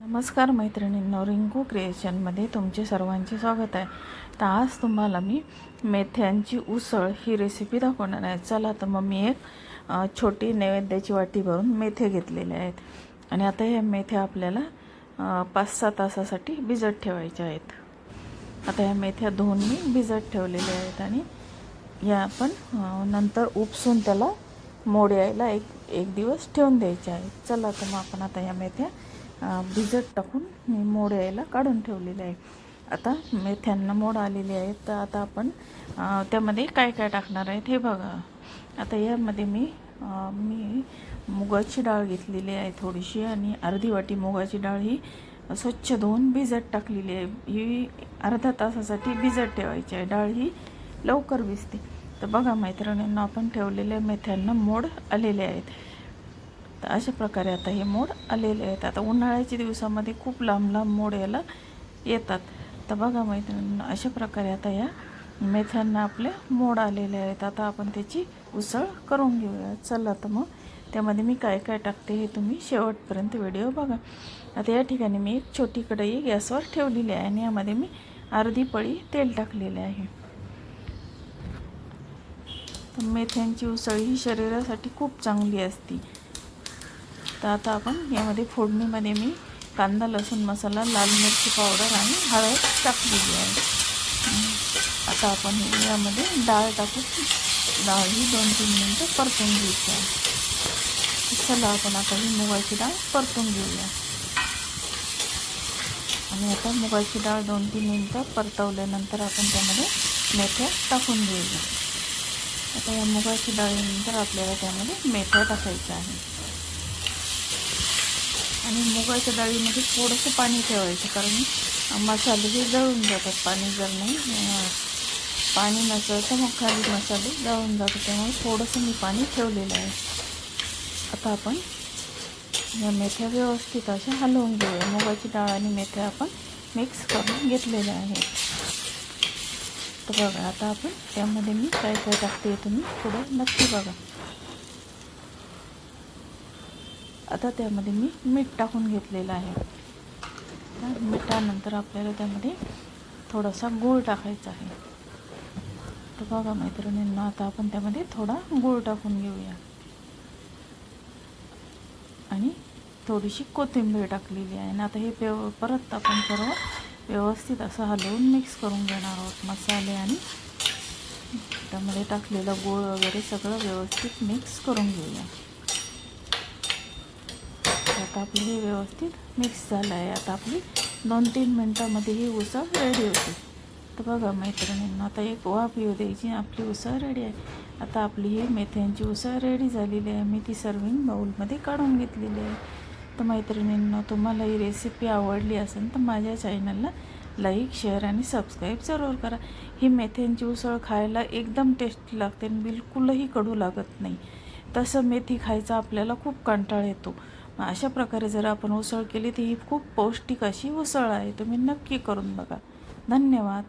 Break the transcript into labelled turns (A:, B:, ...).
A: नमस्कार मैत्रिणींनो रिंकू क्रिएशनमध्ये तुमचे सर्वांचे स्वागत आहे. तर आज तुम्हाला मी मेथ्यांची उसळ ही रेसिपी दाखवणार आहे. चला तर मग मी एक छोटी नैवेद्याची वाटी भरून मेथे घेतलेले आहेत. आणि आता ह्या मेथ्या आपल्याला पाच सहा तासासाठी भिजत ठेवायच्या आहेत. आता ह्या मेथ्या धुवून मी भिजत ठेवलेल्या आहेत आणि या आपण नंतर उपसून त्याला मोड यायला एक एक दिवस ठेवून द्यायचे आहेत. चला तर मग आपण आता या मेथ्या भिजत टाकून मी मोड यायला काढून ठेवलेले आहे. आता मेथ्यांना मोड आलेले आहेत तर आता आपण त्यामध्ये काय काय टाकणार आहेत हे बघा. आता यामध्ये मी मी मुगाची डाळ घेतलेली आहे थोडीशी आणि अर्धी वाटी मुगाची डाळ ही स्वच्छ धुवून भिजत टाकलेली आहे. ही अर्धा तासासाठी भिजत ठेवायची आहे. डाळ ही लवकर भिजते. तर बघा मैत्रिणींना आपण ठेवलेल्या मेथ्यांना मोड आलेले आहेत. तर अशा प्रकारे आता हे मोड आलेले आहेत. आता उन्हाळ्याच्या दिवसामध्ये खूप लांब लांब मोड याला येतात. तर बघा मैत्रिणींना अशा प्रकारे आता या मेथ्यांना आपले मोड आलेले आहेत. आता आपण त्याची उसळ करून घेऊया. चला तर मग त्यामध्ये मी काय काय टाकते हे तुम्ही शेवटपर्यंत व्हिडिओ बघा. आता या ठिकाणी मी एक छोटी कढई गॅसवर ठेवलेली आहे आणि यामध्ये मी अर्धी पळी तेल टाकलेले आहे. मेथ्यांची उसळ ही शरीरासाठी खूप चांगली असती. तर आता आपण यामध्ये फोडणीमध्ये मी कांदा लसूण मसाला लाल मिरची पावडर आणि हळद टाकलेली आहे. आता आपण यामध्ये डाळ टाकून डाळ ही दोन तीन मिनटं परतून घ्यायची आहे. चला आपण आता ही मुगाची डाळ परतून घेऊया. आणि आता मुगाची डाळ दोन तीन मिनटं परतवल्यानंतर आपण त्यामध्ये मेथ्या टाकून घेऊया. आता या मुगाची डाळीनंतर आपल्याला त्यामध्ये मेथ्या टाकायच्या आहे आणि मुगाच्या डाळीमध्ये थोडंसं पाणी ठेवायचं कारण मसाले हे जळून जातात पाणी जर नाही पाणी नसेल तर मग खाली मसाले जळून जातात. त्यामुळे थोडंसं मी पाणी ठेवलेलं आहे. आता आपण या मेथ्या व्यवस्थित अशा हलवून घेऊया. मुगाची डाळ आणि मेथ्या आपण मिक्स करून घेतलेल्या आहेत. तर बघा आता आपण त्यामध्ये मी काय काय टाकते तुम्ही थोडं नक्की बघा. आता त्यामध्ये मी मीठ टाकून घेतलेलं आहे. तर मिठानंतर आपल्याला त्यामध्ये थोडासा गूळ टाकायचा आहे. तर बघा मैत्रिणींना आता आपण त्यामध्ये थोडा गूळ टाकून घेऊया. आणि थोडीशी कोथिंबीर टाकलेली आहे. आणि आता हे पेव परत आपण सर्व व्यवस्थित असं हलवून मिक्स करून घेणार आहोत. मसाले आणि त्यामध्ये टाकलेलं गूळ वगैरे सगळं व्यवस्थित मिक्स करून घेऊया. आता आपलं हे व्यवस्थित मिक्स झालं आहे आता आपली दोन तीन मिनटामध्ये ही उसळ रेडी होते. तर बघा मैत्रिणींना आता एक वाफ येऊ द्यायची आपली उसळ रेडी आहे. आता आपली ही मेथ्यांची उसळ रेडी झालेली आहे. मी ती सर्विंग बाऊलमध्ये काढून घेतलेली आहे. तर मैत्रिणींना तुम्हाला ही रेसिपी आवडली असेल तर माझ्या चॅनलला लाईक शेअर आणि सबस्क्राईब जरूर करा. ही मेथ्यांची उसळ खायला एकदम टेस्टी लागते आणि बिलकुलही कडू लागत नाही. तसं मेथी खायचा आपल्याला खूप कंटाळ येतो. अशा प्रकारे जर आपण उसळ केली तर ही खूप पौष्टिक अशी उसळ आहे. तुम्ही नक्की करून बघा. धन्यवाद.